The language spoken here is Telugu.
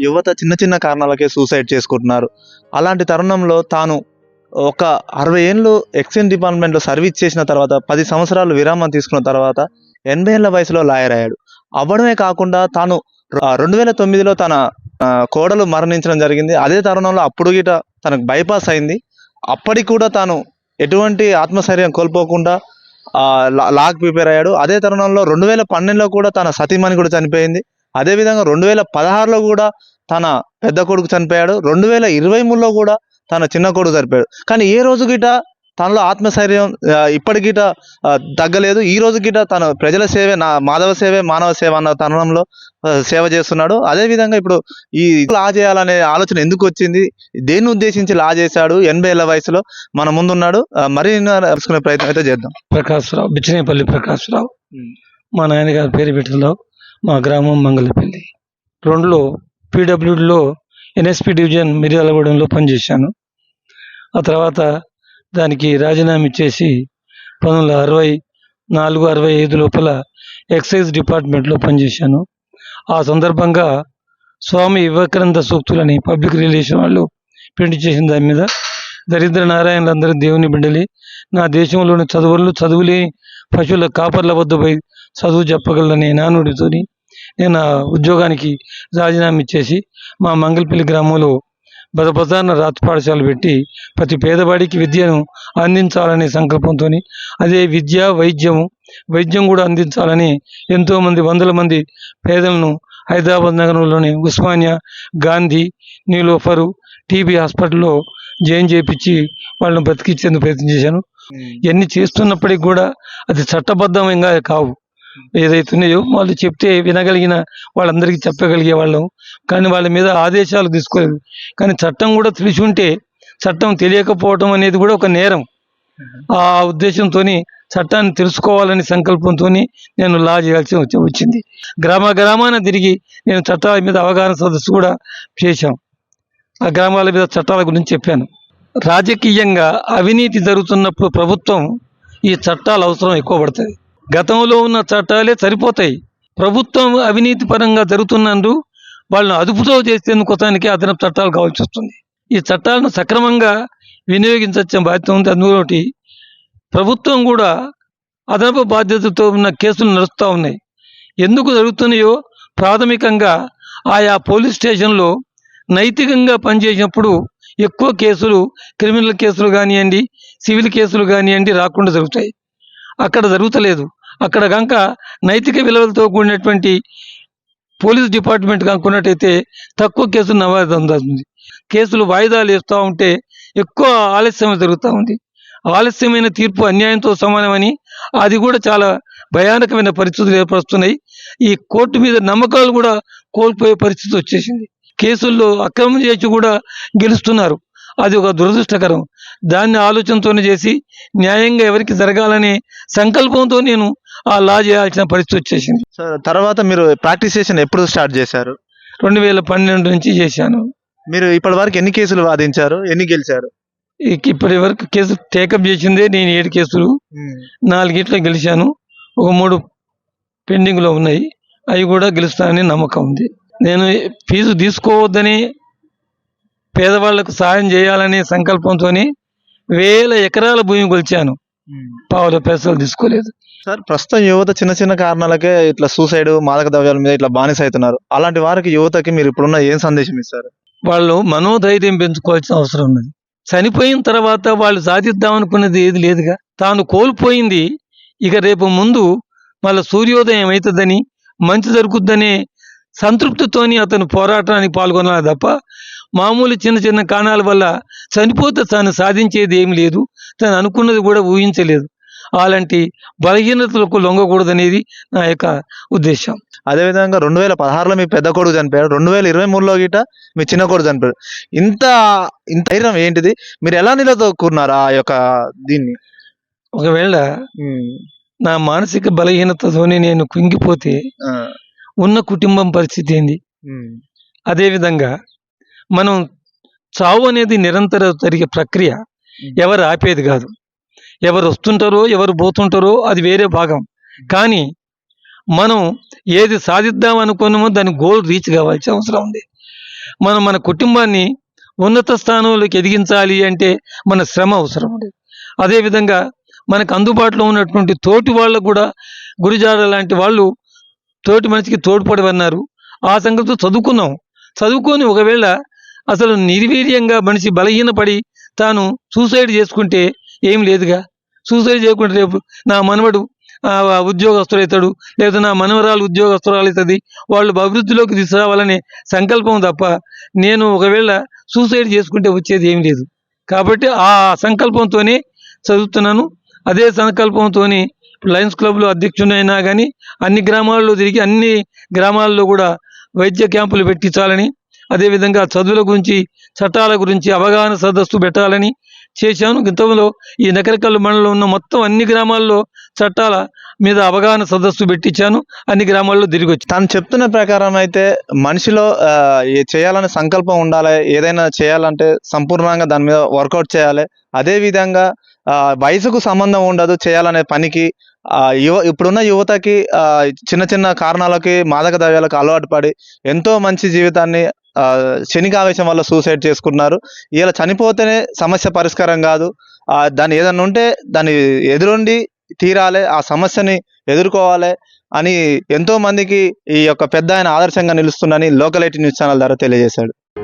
యువత చిన్న చిన్న కారణాలకే సూసైడ్ చేసుకుంటున్నారు. అలాంటి తరుణంలో తాను ఒక అరవై ఏళ్ళు ఎక్సైజ్ డిపార్ట్మెంట్లో సర్వీస్ చేసిన తర్వాత పది సంవత్సరాలు విరామం తీసుకున్న తర్వాత ఎనభై ఏళ్ళ వయసులో లాయర్ అయ్యాడు. అవ్వడమే కాకుండా తాను రెండు వేల తొమ్మిదిలో తన కోడలు మరణించడం జరిగింది. అదే తరుణంలో అప్పుడు గిట తనకు బైపాస్ అయింది. అప్పటికి కూడా తాను ఎటువంటి ఆత్మశైర్యం కోల్పోకుండా లాక్ లా- ప్రిపేర్ అయ్యాడు. అదే తరుణంలో రెండు వేల పన్నెండులో కూడా తన సతీమణి కూడా చనిపోయింది. అదేవిధంగా రెండు వేల పదహారులో కూడా తన పెద్ద కొడుకు చనిపోయాడు. రెండు వేల ఇరవై మూడులో కూడా తన చిన్న కొడుకు చనిపోయాడు. కానీ ఏ రోజు గిట తనలో ఆత్మశైర్యం ఆ, ఇప్పటి గిట ఆ, తగ్గలేదు. ఈ రోజు గిట తన ప్రజల సేవే నా మాధవ సేవే మానవ సేవ అన్న తరుణంలో సేవ చేస్తున్నాడు. అదే విధంగా ఇప్పుడు ఈ లా చేయాలనే ఆలోచన ఎందుకు వచ్చింది? దేన్ని ఉద్దేశించి లా చేశాడు? ఎనభై ఏళ్ళ వయసులో మన ముందున్నాడు. మరిన్ని తెలుసుకునే ప్రయత్నం అయితే చేద్దాం. ప్రకాశ్రావు బిచ్చినేపల్లి ప్రకాశ్రావు. మా నాన్నగారి పేరు పెట్టిలో మా గ్రామం మంగళపల్లి. రెండులో పీడబ్ల్యూడిలో ఎన్ఎస్పి డివిజన్ మిర్యాలగూడెంలో పనిచేశాను. ఆ తర్వాత దానికి రాజీనామా ఇచ్చేసి పంతొమ్మిది అరవై నాలుగు అరవై ఐదు లోపల ఎక్సైజ్ డిపార్ట్మెంట్లో పనిచేశాను. ఆ సందర్భంగా స్వామి వివేకానంద సూక్తులని పబ్లిక్ రిలేషన్ వాళ్ళు ప్రింట్ చేసిన దాని మీద దరిద్ర నారాయణలందరూ దేవుని బిడ్డలి. నా దేశంలోని చదువులు చదువులే పశువుల కాపర్ల వద్ద పోయి చదువు చెప్పగలనే నానుడితోని నేను ఆ ఉద్యోగానికి రాజీనామా ఇచ్చేసి మా మంగళపల్లి గ్రామంలో బదపదాన రాతి పాఠశాల పెట్టి ప్రతి పేదవాడికి విద్యను అందించాలనే సంకల్పంతో అదే విద్య వైద్యము వైద్యం కూడా అందించాలని ఎంతోమంది వందల మంది పేదలను హైదరాబాద్ నగరంలోని ఉస్మానియా గాంధీ నీలోఫరు టీబీ హాస్పిటల్లో జాయిన్ చేయించి వాళ్ళని బతికించేందుకు ప్రయత్నం చేశాను. ఇవన్నీ చేస్తున్నప్పటికి కూడా అది చట్టబద్ధంగా కావు. ఏదైతే ఉన్నాయో వాళ్ళు చెప్తే వినగలిగిన వాళ్ళందరికీ చెప్పగలిగే వాళ్ళం. కానీ వాళ్ళ మీద ఆదేశాలు తీసుకోలేదు. కానీ చట్టం కూడా తెలిసి ఉంటే చట్టం తెలియకపోవడం అనేది కూడా ఒక నేరం. ఆ ఉద్దేశంతో చట్టాన్ని తెలుసుకోవాలని సంకల్పంతో నేను లా చేయాల్సి వచ్చి- వచ్చింది. గ్రామ గ్రామాన తిరిగి నేను చట్టాల మీద అవగాహన సదస్సు కూడా చేశాం. ఆ గ్రామాల మీద చట్టాల గురించి చెప్పాను. రాజకీయంగా అవినీతి జరుగుతున్నప్పుడు ప్రభుత్వం ఈ చట్టాలు అవసరం ఎక్కువ పడుతుంది. గతంలో ఉన్న చట్టాలే సరిపోతాయి. ప్రభుత్వం అవినీతి పరంగా జరుగుతున్నందు వాళ్ళని అదుపుతో చేసేందుకోసానికి అదనపు చట్టాలు కావాల్సి వస్తుంది. ఈ చట్టాలను సక్రమంగా వినియోగించవలసిన బాధ్యత ఉంది. అందులోటి ప్రభుత్వం కూడా అదనపు బాధ్యతతో ఉన్న కేసులు నడుస్తూ ఉన్నాయి. ఎందుకు జరుగుతున్నాయో ప్రాథమికంగా ఆయా పోలీస్ స్టేషన్లో నైతికంగా పనిచేసినప్పుడు ఎక్కువ కేసులు క్రిమినల్ కేసులు కానివ్వండి సివిల్ కేసులు కానివ్వండి రాకుండా జరుగుతాయి. అక్కడ జరుగుతలేదు. అక్కడ కనుక నైతిక విలువలతో కూడినటువంటి పోలీస్ డిపార్ట్మెంట్ కనుక్కున్నట్టయితే తక్కువ కేసులు నమోదు అందుతుంది కేసులు వాయిదాలు వేస్తూ ఉంటే ఎక్కువ ఆలస్యం జరుగుతూ ఉంది. ఆలస్యమైన తీర్పు అన్యాయంతో సమానమని అది కూడా చాలా భయానకమైన పరిస్థితులు ఏర్పరుస్తున్నాయి. ఈ కోర్టు మీద నమ్మకాలు కూడా కోల్పోయే పరిస్థితి వచ్చేసింది. కేసుల్లో అక్రమం చేసి కూడా గెలుస్తున్నారు. అది ఒక దురదృష్టకరం. దాన్ని ఆలోచనతోనే చేసి న్యాయంగా ఎవరికి జరగాలనే సంకల్పంతో నేను ఆ లా చేయాల్సిన పరిస్థితి వచ్చేసింది. సో తర్వాత మీరు ప్రాక్టీస్ చేసిన ఎప్పుడు స్టార్ట్ చేశారు? రెండు వేల పన్నెండు నుంచి చేశాను. మీరు ఇప్పటి వరకు ఎన్ని కేసులు వాదించారు? ఎన్ని గెలిచారు? ఇప్పటి వరకు కేసు టేకప్ చేసిందే నేను ఏడు కేసులు. నాలుగిట్లో గెలిచాను. ఒక మూడు పెండింగ్లో ఉన్నాయి. అవి కూడా గెలుస్తానని నమ్మకం ఉంది. నేను ఫీజు తీసుకోవద్దని పేదవాళ్ళకు సాయం చేయాలనే సంకల్పంతో వేల ఎకరాల భూమి కొలిచాను. పావుల పైసలు తీసుకోలేదు. సార్ ప్రస్తుతం యువత చిన్న చిన్న కారణాలకే ఇట్లా సూసైడ్ మాదక ద్రవ్యాల మీద ఇట్లా బానిస అవుతున్నారు అలాంటి వారికి యువతకి మీరు ఇప్పుడున్న ఏం సందేశం ఇస్తారు? వాళ్ళు మనోధైర్యం పెంచుకోవాల్సిన అవసరం ఉన్నది. చనిపోయిన తర్వాత వాళ్ళు సాధిద్దాం అనుకున్నది ఏది లేదుగా? తాను కోల్పోయింది. ఇక రేపు ముందు మళ్ళీ సూర్యోదయం అవుతుందని మంచి జరుగుద్దనే సంతృప్తితోని అతను పోరాటానికి పాల్గొనాలి తప్ప మామూలు చిన్న చిన్న కారణాల వల్ల చనిపోతే తాను సాధించేది ఏమి లేదు. తను అనుకున్నది కూడా ఊహించలేదు. అలాంటి బలహీనతలకు లొంగకూడదనేది నా యొక్క ఉద్దేశం. అదేవిధంగా రెండు వేల పదహారులో మీ పెద్ద కొడుకు చనిపోయాడు. రెండు వేల ఇరవై మూడులో గిట మీ చిన్న కొడుకు చనిపోయాడు. ఇంత ఇంత ధైర్యం ఏంటిది? మీరు ఎలా నిలదొక్కున్నారు ఆ యొక్క దీన్ని? ఒకవేళ నా మానసిక బలహీనతతోనే నేను కుంగిపోతే ఉన్న కుటుంబం పరిస్థితి ఏంది? అదేవిధంగా మనం చావు అనేది నిరంతర జరిగే ప్రక్రియ ఎవరు ఆపేది కాదు. ఎవరు వస్తుంటారో ఎవరు పోతుంటారో అది వేరే భాగం. కానీ మనం ఏది సాధిద్దాం అనుకున్నామో దాని గోల్ రీచ్ కావాల్సిన అవసరం ఉంది. మనం మన కుటుంబాన్ని ఉన్నత స్థానంలోకి ఎదిగించాలి అంటే మన శ్రమ అవసరం ఉంది. అదేవిధంగా మనకు అందుబాటులో ఉన్నటువంటి తోటి వాళ్ళకు కూడా గురిజాడ లాంటి వాళ్ళు తోటి మనిషికి తోడ్పడవన్నారు. ఆ సంగతితో చదువుకున్నాం. చదువుకొని ఒకవేళ అసలు నిర్వీర్యంగా మనిషి బలహీనపడి తాను సూసైడ్ చేసుకుంటే ఏం లేదుగా. సూసైడ్ చేయకుండా రేపు నా మనవడు ఆ, ఉద్యోగస్తుడవుతాడు లేదా నా మనవరాలు ఉద్యోగస్తురాలు వాళ్ళు అభివృద్ధిలోకి తీసుకురావాలనే సంకల్పం తప్ప నేను ఒకవేళ సూసైడ్ చేసుకుంటే వచ్చేది ఏం లేదు. కాబట్టి ఆ సంకల్పంతోనే చదువుతున్నాను. అదే సంకల్పంతోనే లయన్స్ క్లబ్లో అధ్యక్షుడైనా కానీ అన్ని గ్రామాల్లో తిరిగి అన్ని గ్రామాల్లో కూడా వైద్య క్యాంపులు పెట్టించాలని అదేవిధంగా చదువుల గురించి చట్టాల గురించి అవగాహన సదస్సు పెట్టాలని చేశాను. గతంలో ఈ నకరికల్లు మండలంలో ఉన్న మొత్తం అన్ని గ్రామాల్లో చట్టాల మీద అవగాహన సదస్సు పెట్టించాను. అన్ని గ్రామాల్లో తిరిగి వచ్చి తను చెప్తున్న ప్రకారం అయితే మనిషిలో ఏ- చేయాలనే సంకల్పం ఉండాలి. ఏదైనా చేయాలంటే సంపూర్ణంగా దాని మీద వర్కౌట్ చేయాలి. అదే విధంగా వయసుకు సంబంధం ఉండదు చేయాలనే పనికి యువ ఇప్పుడున్న యువతకి చిన్న చిన్న కారణాలకి మాదక ద్రవ్యాలకు అలవాటు పడి ఎంతో మంచి జీవితాన్ని ఆ, వల్ల సూసైడ్ చేసుకున్నారు. ఇలా చనిపోతేనే సమస్య పరిష్కారం కాదు. దాన్ని ఏదన్నా ఉంటే దాన్ని ఎదురుండి తీరాలి ఆ సమస్యని ఎదుర్కోవాలి అని ఎంతో మందికి ఈ యొక్క పెద్ద ఆయన ఆదర్శంగా నిలుస్తుందని లోకల్ ఎయిటీ న్యూస్ ఛానల్ ద్వారా తెలియజేశాడు.